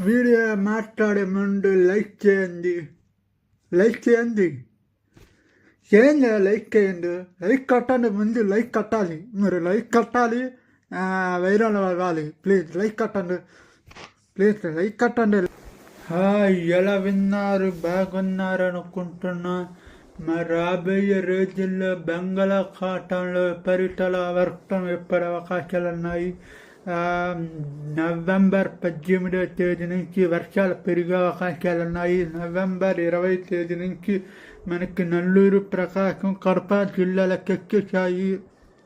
Video మాట్లాడే ముందు like చేయండి. లైక్ చేయండి. చేయండి లైక్ చేయండి. లైక్ కట్టండి ముందు లైక్ కట్టాలి. మీరు లైక్ కట్టాలి. వైరల్ అవ్వాలి. ప్లీజ్ లైక్ కట్టండి. ప్లీజ్ లైక్ కట్టండి. హాయ్ ఎలా విన్నారు? బాగున్నారు అనుకుంటున్నా. మరి రాబోయే రోజుల్లో బంగాళాఖాతంలో ఉపరితల వర్షం ఎప్పటి అవకాశాలు ఉన్నాయి నవంబర్ పద్దెనిమిదో తేదీ నుంచి వర్షాలు పెరిగే అవకాశాలు ఉన్నాయి. నవంబర్ ఇరవై తేదీ నుంచి మనకి నెల్లూరు ప్రకాశం కడప జిల్లాలకు ఎక్కేసాయి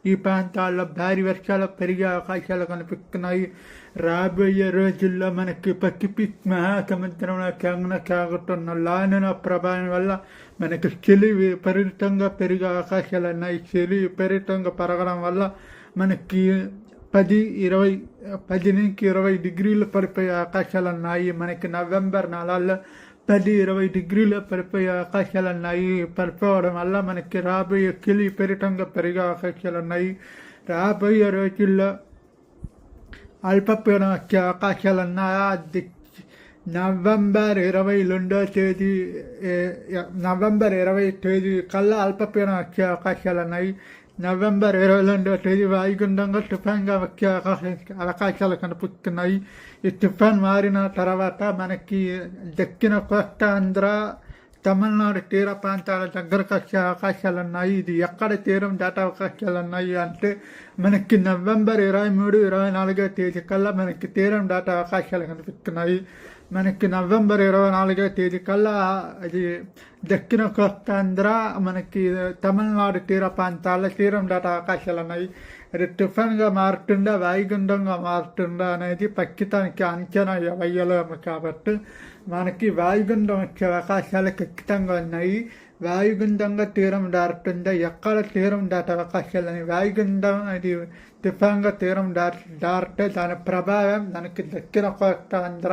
ఈ ప్రాంతాల్లో భారీ వర్షాలు పెరిగే అవకాశాలు కనిపిస్తున్నాయి. రాబోయే రోజుల్లో మనకి పసిఫిక్ మహాసముద్రంలో కేంద్ర సాగుతున్న లానిన ప్రభావం వల్ల మనకి చలి విపరీతంగా పెరిగే అవకాశాలు ఉన్నాయి. చలి విపరీతంగా పెరగడం వల్ల మనకి పది ఇరవై పది నుంచి ఇరవై డిగ్రీలు పడిపోయే అవకాశాలు ఉన్నాయి. మనకి నవంబర్ నెలల్లో పది ఇరవై డిగ్రీలు పడిపోయే అవకాశాలు ఉన్నాయి. పడిపోవడం వల్ల మనకి రాబోయే కిలి విపరీతంగా పెరిగే అవకాశాలు ఉన్నాయి. రాబోయే రోజుల్లో అల్పపీడనం వచ్చే అవకాశాలు ఉన్నాయా? నవంబర్ ఇరవై రెండో తేదీ నవంబర్ ఇరవై తేదీ కల్లా అల్పపీడనం వచ్చే అవకాశాలు ఉన్నాయి. నవంబర్ ఇరవై రెండవ తేదీ వాయుగుండంగా తుఫాన్గా వచ్చే అవకాశం అవకాశాలు కనిపిస్తున్నాయి ఈ తుఫాన్ మారిన తర్వాత మనకి దక్షిణ కోస్తాంధ్ర తమిళనాడు తీర ప్రాంతాల దగ్గరకు వచ్చే అవకాశాలు ఉన్నాయి ఇది ఎక్కడ తీరం దాటే అవకాశాలు ఉన్నాయి అంటే మనకి నవంబర్ ఇరవై మూడు ఇరవై నాలుగో తేదీ కల్లా మనకి తీరం దాటే అవకాశాలు కనిపిస్తున్నాయి మనకి నవంబర్ ఇరవై నాలుగో తేదీ కల్లా అది దక్షిణ కోస్తాంధ్ర మనకి తమిళనాడు తీర ప్రాంతాల్లో తీరం దాటే అవకాశాలు ఉన్నాయి. అది తుఫాన్గా మారుతుందా వాయుగుండంగా మారుతుందా అనేది ప్రస్తుతానికి అంచనా వేయలేము కాబట్టి మనకి వాయుగుండం వచ్చే అవకాశాలు ఖచ్చితంగా ఉన్నాయి. వాయుగుండంగా తీరం దాటుతుందా ఎక్కడ తీరం దాటే అవకాశాలు అని వాయుగుండం అది తుఫాన్గా తీరం దాటి దాటితే దాని ప్రభావం మనకి దక్షిణ కోస్తాంధ్ర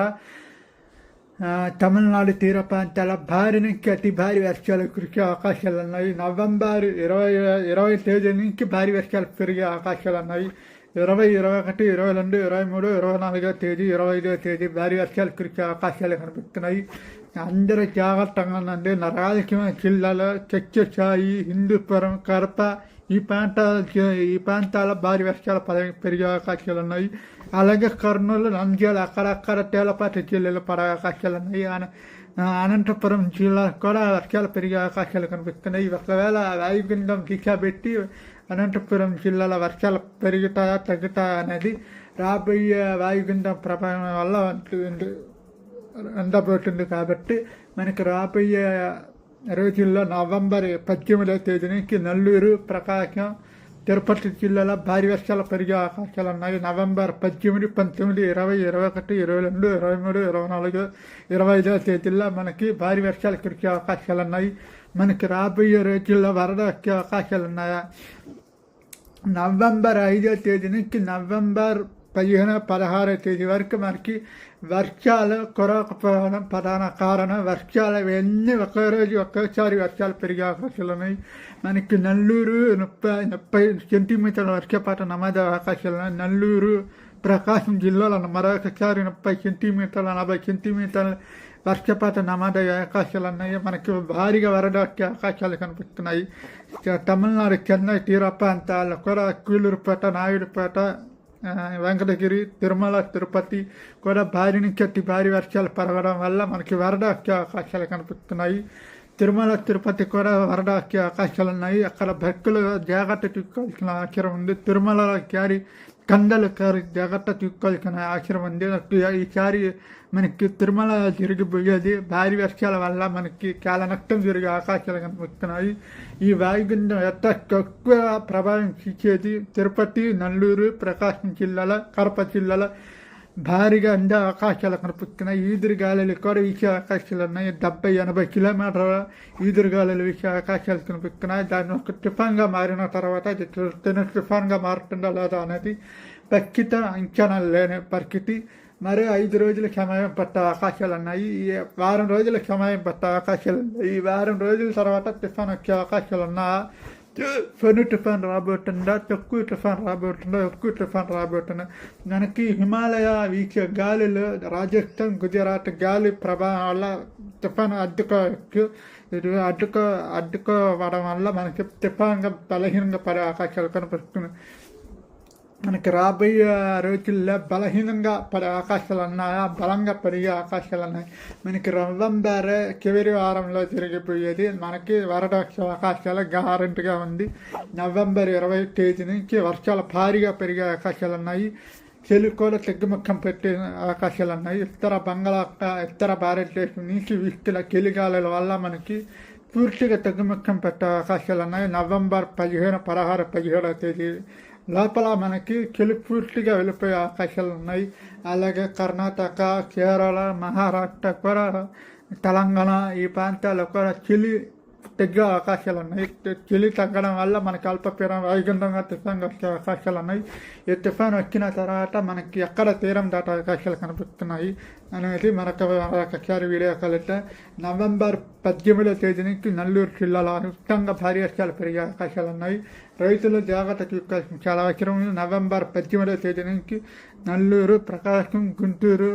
తమిళనాడు తీర ప్రాంతాల భారీ నుంచి అతి భారీ వర్షాలు కురిసే అవకాశాలు ఉన్నాయి. నవంబర్ ఇరవై ఇరవై తేదీ నుంచి భారీ వర్షాలు పెరిగే అవకాశాలు ఉన్నాయి. ఇరవై ఇరవై ఒకటి ఇరవై రెండు ఇరవై మూడు ఇరవై నాలుగో తేదీ ఇరవై ఐదో తేదీ భారీ వర్షాలు కురిసే అవకాశాలు కనిపిస్తున్నాయి. అందరూ జాగ్రత్తగా ఉండండి. రాయలసీమ జిల్లాలో చచ్చసాయి హిందూపురం కడప ఈ ప్రాంతాల ఈ ప్రాంతాల భారీ వర్షాలు పెరిగే అవకాశాలు ఉన్నాయి. అలాగే కర్నూలు నంద్యాల అక్కడక్కడ తేలపాటి జిల్లాలో పడే అవకాశాలు ఉన్నాయి. అన- అనంతపురం జిల్లా కూడా వర్షాలు పెరిగే అవకాశాలు కనిపిస్తున్నాయి. ఒకవేళ వాయుగుండం దిశ పెట్టి అనంతపురం జిల్లాలో వర్షాలు పెరుగుతాయా తగ్గుతాయా అనేది రాబోయే వాయుగుండం ప్రభావం వల్ల ఉంటుంది అందబోతుంది కాబట్టి మనకి రాబోయే రోజుల్లో నవంబర్ పద్దెనిమిదవ తేదీ నుంచి నెల్లూరు ప్రకాశం తిరుపతి జిల్లాలో భారీ వర్షాలు పెరిగే అవకాశాలు ఉన్నాయి నవంబర్ పద్దెనిమిది పంతొమ్మిది ఇరవై ఇరవై ఒకటి ఇరవై రెండు ఇరవై మూడు ఇరవై నాలుగు ఇరవై ఐదవ తేదీల్లో మనకి భారీ వర్షాలు కురిసే అవకాశాలు ఉన్నాయి మనకి రాబోయే రోజుల్లో వరద వచ్చే అవకాశాలు ఉన్నాయా నవంబర్ ఐదో తేదీ నుంచి నవంబర్ పదిహేను పదహారో తేదీ వరకు మనకి వర్షాలు కురవకపోవడం ప్రధాన కారణం వర్షాలు ఇవన్నీ ఒకే రోజు ఒకేసారి వర్షాలు పెరిగే అవకాశాలు ఉన్నాయి మనకి నల్లూరు ముప్పై ముప్పై సెంటీమీటర్ల వర్షపాతం నమోదు అవకాశాలు ఉన్నాయి నల్లూరు ప్రకాశం జిల్లాలో మరొకసారి ముప్పై సెంటీమీటర్ల నలభై సెంటీమీటర్ల వర్షపాత నమోదయ్యే అవకాశాలు ఉన్నాయి మనకి భారీగా వరద వచ్చే అవకాశాలు కనిపిస్తున్నాయి తమిళనాడు చెన్నై తీర ప్రాంతాల్లో కూడా కూలూరుపేట నాయుడుపేట వెంకటగిరి తిరుమల తిరుపతి కూడా భారీ నుంచి అతి భారీ వర్షాలు పడవడం వల్ల మనకి వరద వచ్చే అవకాశాలు కనిపిస్తున్నాయి. తిరుమల తిరుపతి కూడా వరద వచ్చే అవకాశాలు ఉన్నాయి. అక్కడ భక్తులు జాగ్రత్త తీసుకోవాల్సిన అవసరం ఉంది. తిరుమలలో క్యారీ కండలు కారి జాగ్రత్త తీసుకోవాల్సిన అవసరం ఉంది ఈసారి మనకి తిరుమల జరిగిపోయేది భారీ వర్షాల వల్ల మనకి చాలా నష్టం జరిగే అవకాశాలు కనిపిస్తున్నాయి ఈ వాయుగుండం ఎంత తక్కువ ప్రభావం చూసేది తిరుపతి నెల్లూరు ప్రకాశం జిల్లాల కడప జిల్లాల భారీగా అందే అవకాశాలు కనిపిస్తున్నాయి ఈదురు గాలులు కూడా వీసే అవకాశాలు ఉన్నాయి డెబ్బై ఎనభై కిలోమీటర్ల ఈదురుగాలులు వీసే అవకాశాలు కనిపిస్తున్నాయి దాన్ని ఒక తుఫాన్గా మారిన తర్వాత అది తిన తుఫాన్గా మారుతుందా లేదా అనేది ఖచ్చిత అంచనా లేని పరిస్థితి మరో ఐదు రోజుల సమయం పట్టే అవకాశాలు ఉన్నాయి ఈ వారం రోజుల సమయం పట్టే అవకాశాలు ఉన్నాయి ఈ వారం రోజుల తర్వాత తుఫాన్ వచ్చే అవకాశాలు ఉన్నాయా ఫెను టిఫాన్ రాబోతుందా తక్కువ తుఫాన్ రాబోతుందా ఎక్కువ తుఫాన్ రాబోతుందా మనకి హిమాలయ వీచే గాలిలో రాజస్థాన్ గుజరాత్ గాలి ప్రభావం వల్ల తుఫాన్ అడ్డుకోవచ్చు ఇది అడ్డుకో అడ్డుకోవడం వల్ల మనకి తుఫాన్గా బలహీనంగా పడే అవకాశాలు కనిపిస్తున్నాయి మనకి రాబోయే రోజుల్లో బలహీనంగా పడే అవకాశాలు ఉన్నాయా బలంగా పెరిగే అవకాశాలు ఉన్నాయి మనకి నవంబర్ చివరి వారంలో జరిగిపోయేది. మనకి వరద అవకాశాలు గ్యారంటీగా ఉంది. నవంబర్ ఇరవై తేదీ నుంచి వర్షాలు భారీగా పెరిగే అవకాశాలు ఉన్నాయి. చలి కూడా తగ్గుముఖం పెట్టే అవకాశాలు ఉన్నాయి. ఉత్తర బంగాళా ఉత్తర భారతదేశం నుంచి వీస్తున్న చలిగాలుల వల్ల మనకి పూర్తిగా తగ్గుముఖం పెట్టే అవకాశాలు ఉన్నాయి. నవంబర్ పదిహేను పదహారు పదిహేడవ తేదీ లోపల మనకి కిలిపూర్తిగా వెళ్ళిపోయే అవకాశాలు ఉన్నాయి. అలాగే కర్ణాటక కేరళ మహారాష్ట్ర కూడా తెలంగాణ ఈ ప్రాంతాల్లో కూడా చలి తగ్గే అవకాశాలు ఉన్నాయి చలి తగ్గడం వల్ల మనకి అల్పపీడనం వైగుండంగా తుఫాన్ వచ్చే అవకాశాలు ఉన్నాయి ఈ తుఫాన్ వచ్చిన తర్వాత మనకి ఎక్కడ తీరం దాటే అవకాశాలు కనిపిస్తున్నాయి అనేది మరొక మరొకసారి వీడియో కలిస్తే నవంబర్ పద్దెనిమిదో తేదీ నుంచి నెల్లూరు జిల్లాలో అధికంగా భారీ వర్షాలు పెరిగే అవకాశాలు ఉన్నాయి రైతులు జాగ్రత్త తీసుకోవాల్సిన చాలా అవసరం ఉంది. నవంబర్ పద్దెనిమిదో తేదీ నుంచి నెల్లూరు ప్రకాశం గుంటూరు